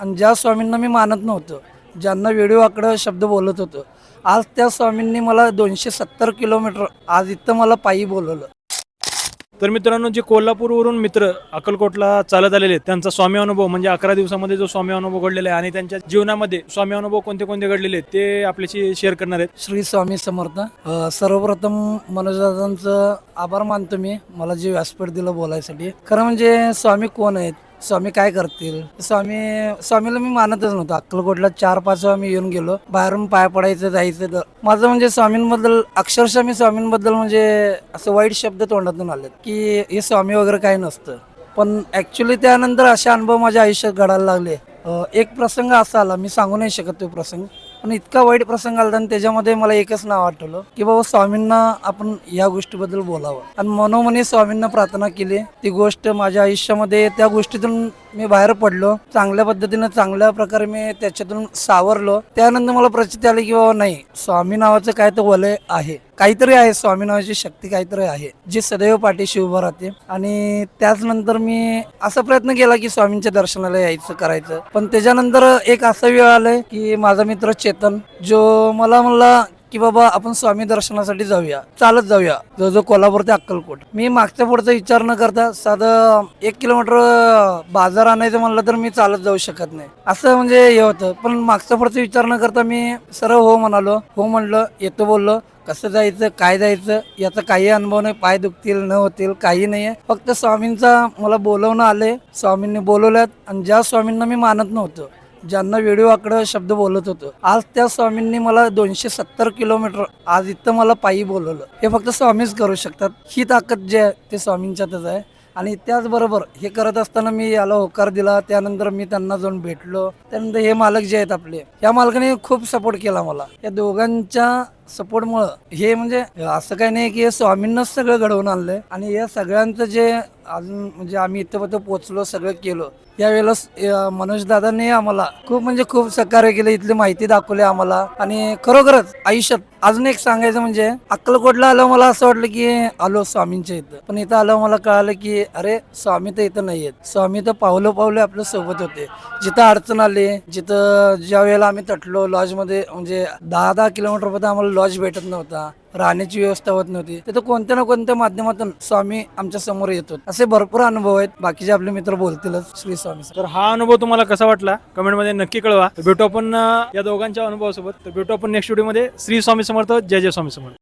आणि ज्या स्वामींना मी मानत नव्हतो ज्यांना व्हिडिओ आकडं शब्द बोलत होतो आज त्या स्वामींनी मला दोनशे सत्तर किलोमीटर आज इथं मला पायी बोलवलं. तर मित्रांनो जे कोल्हापूरवरून मित्र अक्कलकोटला चालत आलेले आहेत, त्यांचा स्वामी अनुभव म्हणजे अकरा दिवसामध्ये जो स्वामी अनुभव घडलेला आहे आणि त्यांच्या जीवनामध्ये स्वामी अनुभव कोणते कोणते घडलेले आहेत ते आपल्याशी शेअर करणार आहेत. श्री स्वामी समर्थ. अ, सर्वप्रथम मनोजदादांचं आभार मानतो मी मला जे व्यासपीठ दिलं बोलायसाठी. खरं म्हणजे स्वामी कोण आहेत? स्वामी काय करतील? स्वामी स्वामीला मी मानतच नव्हतो. अक्कलकोटला चार पाच वेळा मी येऊन गेलो. बाहेरून पाय पडायचं जायचं तर. माझं म्हणजे स्वामींबद्दल अक्षरशः मी स्वामींबद्दल म्हणजे असं वाईट शब्द तोंडातून आले की हे स्वामी वगैरे काही नसतं. पण ऍक्च्युली त्यानंतर असे अनुभव माझ्या आयुष्यात घडायला लागले. एक प्रसंग असा आला. मी सांगू नाही शकत तो प्रसंग. पण इतका वाईट प्रसंग आला आणि त्याच्यामध्ये मला एकच नाव आठवलं की बाबा स्वामींना आपण या गोष्टीबद्दल बोलावं. आणि मनोमनी स्वामींना प्रार्थना केली. ती गोष्ट माझ्या आयुष्यामध्ये त्या गोष्टीतून मी बाहेर पडलो. चांगल्या पद्धतीनं चांगल्या प्रकारे मी त्याच्यातून सावरलो. त्यानंतर मला प्रचिती आली की बाबा नाही स्वामी नावाचं काय तर वलय आहे. काहीतरी आहे स्वामी नावाची शक्ती काहीतरी आहे जी सदैव पाठीशी उभं राहते. आणि त्याचनंतर मी असा प्रयत्न केला की स्वामींच्या दर्शनाला यायचं करायचं. पण त्याच्यानंतर एक असा वेळ आलंय की माझा मित्र चेतन जो मला म्हणला की बाबा आपण स्वामी दर्शनासाठी जाऊया चालत जाऊया. जो जो कोल्हापूर ते अक्कलकोट. मी मागच्या पुढचा विचार न करता साधं एक किलोमीटर बाजार आणायचं म्हणलं तर मी चालत जाऊ शकत नाही. असं म्हणजे हे होतं. पण मागच्या पुढचा विचार न करता मी सरळ हो म्हणालो. हो म्हणलं येतो बोललो. कसं जायचं काय जायचं याचा काही अनुभव नाही. पाय दुखतील न होतील काही नाही आहे फक्त स्वामींचा मला बोलवणं आले स्वामींनी बोलवल्यात आणि ज्या स्वामींना मी मानत नव्हतं ज्यांना व्हिडिओ आकडं शब्द बोलत होतो. आज त्या स्वामींनी मला दोनशे सत्तर किलोमीटर आज इथं मला पायी बोलवलं. हे फक्त स्वामीच करू शकतात. ही ताकद जे आहे ते स्वामींच्यातच आहे. आणि त्याचबरोबर हे करत असताना मी याला होकार दिला. त्यानंतर मी त्यांना जाऊन भेटलो. त्यानंतर हे मालक जे आहेत आपले या मालकाने खूप सपोर्ट केला मला. या दोघांच्या सपोर्टमुळं. हे म्हणजे असं काही नाही की हे स्वामींनाच सगळं घडवून आणलंय. आणि या सगळ्यांचं जे अजून म्हणजे आम्ही इथं पोचलो सगळं केलो यावेळेला मनोज दादांनी आम्हाला खूप म्हणजे खूप सहकार्य केलं. इथली माहिती दाखवली आम्हाला. आणि खरोखरच आयुष्यात अजून एक सांगायचं म्हणजे अक्कलकोटला आलं मला असं वाटलं की आलो स्वामींच्या इथं. पण इथं आलं मला कळालं की अरे स्वामी तर इथं नाही आहेत स्वामी तर पावलं पावलं आपल्यासोबत होते. जिथं अडचण आली जिथं ज्या वेळेला आम्ही तटलो लॉजमध्ये म्हणजे दहा दहा किलोमीटर पर्यंत आम्हाला लॉज भेटत नव्हता राहण्याची व्यवस्था होत नव्हती. तिथं कोणत्या ना कोणत्या माध्यमातून स्वामी आमच्यासमोर येतो असे भरपूर अनुभव आहेत. बाकीचे आपले मित्र बोलतीलच श्री स्वामी तर हा अनुभव तुम्हाला कसा वाटला? कमेंटमध्ये नक्की कळवा. भेटू आपण या दोघांच्या अनुभवासोबत. तर भेटू आपण नेक्स्ट व्हिडिओमध्ये श्री स्वामी समर्थ जय जय स्वामी समर्थ.